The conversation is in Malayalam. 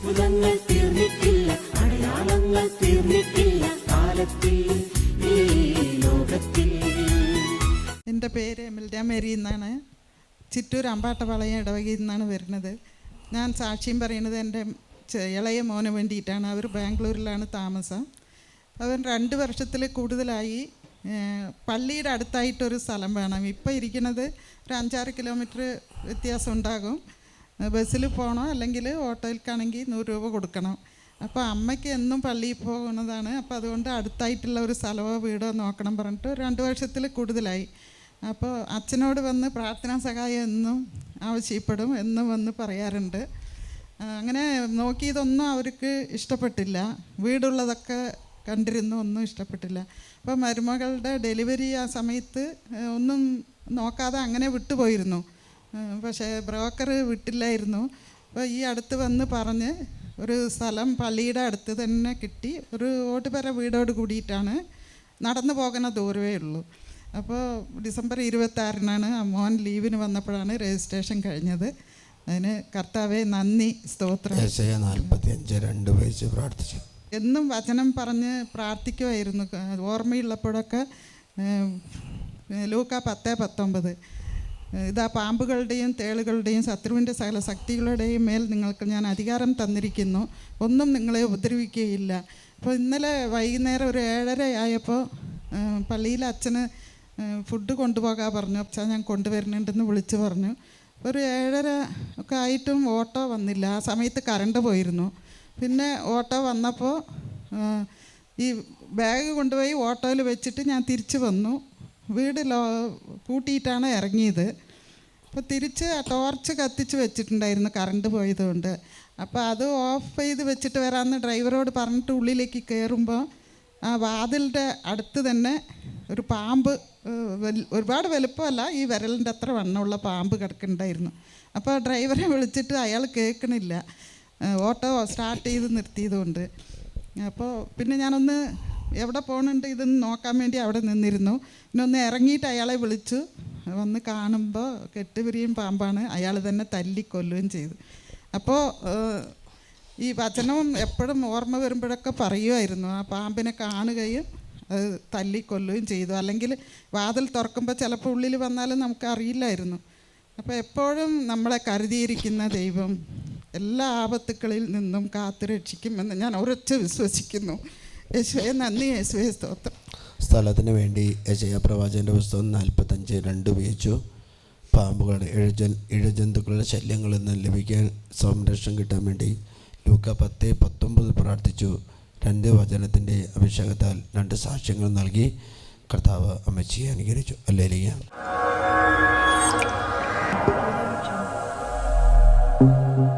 അത്ഭുതങ്ങൾ തീർന്നിട്ടില്ല അടയാളങ്ങൾ തീർന്നിട്ടില്ല കാലത്തിൽ ഈ എന്റെ പേര് എമിൽഡ മേരി എന്നാണ്. ചിറ്റൂർ അമ്പാട്ടപാളയം ഇടവകയിൽ നിന്നാണ് വരുന്നത്. ഞാൻ സാക്ഷ്യം പറയുന്നത് എന്റെ ഇളയ മോന് വേണ്ടിയിട്ടാണ്. അവർ ബാംഗ്ലൂരിലാണ് താമസം. അവൻ രണ്ട് വർഷത്തിൽ കൂടുതലായി പള്ളിയുടെ അടുത്തായിട്ടൊരു സ്ഥലം വേണം. ഇപ്പോൾ ഇരിക്കുന്നത് ഒരു അഞ്ചാറ് കിലോമീറ്റർ വ്യത്യാസം ഉണ്ടാകും. ബസ്സിൽ പോകണോ അല്ലെങ്കിൽ ഓട്ടോയിൽക്കാണെങ്കിൽ നൂറ് രൂപ കൊടുക്കണം. അപ്പോൾ അമ്മയ്ക്ക് എന്നും പള്ളിയിൽ പോകുന്നതാണ്. അപ്പോൾ അതുകൊണ്ട് അടുത്തായിട്ടുള്ള ഒരു സ്ഥലമോ വീടോ നോക്കണം പറഞ്ഞിട്ട് രണ്ട് വർഷത്തിൽ കൂടുതലായി. അപ്പോൾ അച്ഛനോട് വന്ന് പ്രാർത്ഥനാ സഹായം എന്നും ആവശ്യപ്പെടും എന്നും വന്ന് പറയാറുണ്ട്. അങ്ങനെ നോക്കിയതൊന്നും അവർക്ക് ഇഷ്ടപ്പെട്ടില്ല. വീടുള്ളതൊക്കെ കണ്ടിരുന്നു ഒന്നും ഇഷ്ടപ്പെട്ടില്ല. അപ്പോൾ മരുമകളുടെ ഡെലിവറി ആ സമയത്ത് ഒന്നും നോക്കാതെ അങ്ങനെ വിട്ടുപോയിരുന്നു. പക്ഷേ ബ്രോക്കർ വിട്ടില്ലായിരുന്നു. അപ്പോൾ ഈ അടുത്ത് വന്ന് പറഞ്ഞ് ഒരു സ്ഥലം പള്ളിയുടെ അടുത്ത് തന്നെ കിട്ടി. ഒരു ഓട്ടുപെര വീടോട് കൂടിയിട്ടാണ് നടന്നു പോകുന്ന ദൂരമേ ഉള്ളൂ. അപ്പോൾ ഡിസംബർ ഇരുപത്താറിനാണ് മോൻ ലീവിന് വന്നപ്പോഴാണ് രജിസ്ട്രേഷൻ കഴിഞ്ഞത്. അതിന് കർത്താവെ നന്ദി സ്തോത്രം. രണ്ട് വയസ്സ് പ്രാർത്ഥിച്ചു. എന്നും വചനം പറഞ്ഞ് പ്രാർത്ഥിക്കുമായിരുന്നു ഓർമ്മയുള്ളപ്പോഴൊക്കെ ലൂക്ക പത്ത് പത്തൊമ്പത്. ഇതാ പാമ്പുകളുടെയും തേളുകളുടെയും ശത്രുവിന്റെ സകല ശക്തികളുടെയും മേൽ നിങ്ങൾക്ക് ഞാൻ അധികാരം തന്നിരിക്കുന്നു. ഒന്നും നിങ്ങളെ ഉപദ്രവിക്കുകയില്ല. അപ്പോൾ ഇന്നലെ വൈകുന്നേരം ഒരു ഏഴര ആയപ്പോൾ പള്ളിയിൽ അച്ഛന് ഫുഡ് കൊണ്ടുപോകാൻ പറഞ്ഞു. അച്ഛാ ഞാൻ കൊണ്ടുവരുന്നുണ്ടെന്ന് വിളിച്ചു പറഞ്ഞു. ഒരു ഏഴര ഒക്കെ ആയിട്ടും ഓട്ടോ വന്നില്ല. ആ സമയത്ത് കറണ്ട് പോയിരുന്നു. പിന്നെ ഓട്ടോ വന്നപ്പോൾ ഈ ബാഗ് കൊണ്ടുപോയി ഓട്ടോയിൽ വെച്ചിട്ട് ഞാൻ തിരിച്ചു വന്നു. വീട് ലോ കൂട്ടിയിട്ടാണ് ഇറങ്ങിയത്. അപ്പോൾ തിരിച്ച് ടോർച്ച് കത്തിച്ച് വെച്ചിട്ടുണ്ടായിരുന്നു കറണ്ട് പോയതുകൊണ്ട്. അപ്പോൾ അത് ഓഫ് ചെയ്ത് വെച്ചിട്ട് വരാമെന്ന് ഡ്രൈവറോട് പറഞ്ഞിട്ട് ഉള്ളിലേക്ക് കയറുമ്പോൾ ആ വാതിലിന്റെ അടുത്ത് തന്നെ ഒരു പാമ്പ് ഒരുപാട് വലുപ്പമല്ല ഈ വിരലിന്റെ അത്ര വണ്ണമുള്ള പാമ്പ് കിടക്കുന്നുണ്ടായിരുന്നു. അപ്പോൾ ഡ്രൈവറെ വിളിച്ചിട്ട് അയാൾ കേൾക്കണില്ല. ഓട്ടോ സ്റ്റാർട്ട് ചെയ്ത് നിർത്തിയതുകൊണ്ട്. അപ്പോൾ പിന്നെ ഞാനൊന്ന് എവിടെ പോകണുണ്ട് ഇതെന്ന് നോക്കാൻ വേണ്ടി അവിടെ നിന്നിരുന്നു. പിന്നെ ഒന്ന് ഇറങ്ങിയിട്ട് അയാളെ വിളിച്ചു. വന്ന് കാണുമ്പോൾ കെട്ടുപിരിയും പാമ്പാണ്. അയാൾ തന്നെ തല്ലിക്കൊല്ലുകയും ചെയ്തു. അപ്പോൾ ഈ വചനവും എപ്പോഴും ഓർമ്മ വരുമ്പോഴൊക്കെ പറയുമായിരുന്നു ആ പാമ്പിനെ കാണുകയും അത് തല്ലിക്കൊല്ലുകയും ചെയ്തു. അല്ലെങ്കിൽ വാതിൽ തുറക്കുമ്പോൾ ചിലപ്പോൾ ഉള്ളിൽ വന്നാലും നമുക്ക് അറിയില്ലായിരുന്നു. അപ്പോൾ എപ്പോഴും നമ്മളെ കരുതിയിരിക്കുന്ന ദൈവം എല്ലാ ആപത്തുക്കളിൽ നിന്നും കാത്തു രക്ഷിക്കുമെന്ന് ഞാൻ ഉറച്ച് വിശ്വസിക്കുന്നു. യേശുവേ നന്ദി യേശുവേ സ്തോത്രം സ്ഥലത്തിന് വേണ്ടി യജയ പ്രവാചകന്റെ പുസ്തകം നാൽപ്പത്തഞ്ച് രണ്ട് ഉപയോഗിച്ചു. പാമ്പുകളുടെ ഇഴജൻ ഇഴജന്തുക്കളുടെ ശല്യങ്ങളിൽ നിന്ന് ലഭിക്കാൻ സംരക്ഷണം കിട്ടാൻ വേണ്ടി ലൂക്ക പത്ത് പത്തൊമ്പത് പ്രാർത്ഥിച്ചു. രണ്ട് വചനത്തിന്റെ അഭിഷേകത്താൽ രണ്ട് സാക്ഷ്യങ്ങൾ നൽകി കർത്താവ് അമ്മച്ചിയെ അനുകരിച്ചു അല്ലേ Thank you.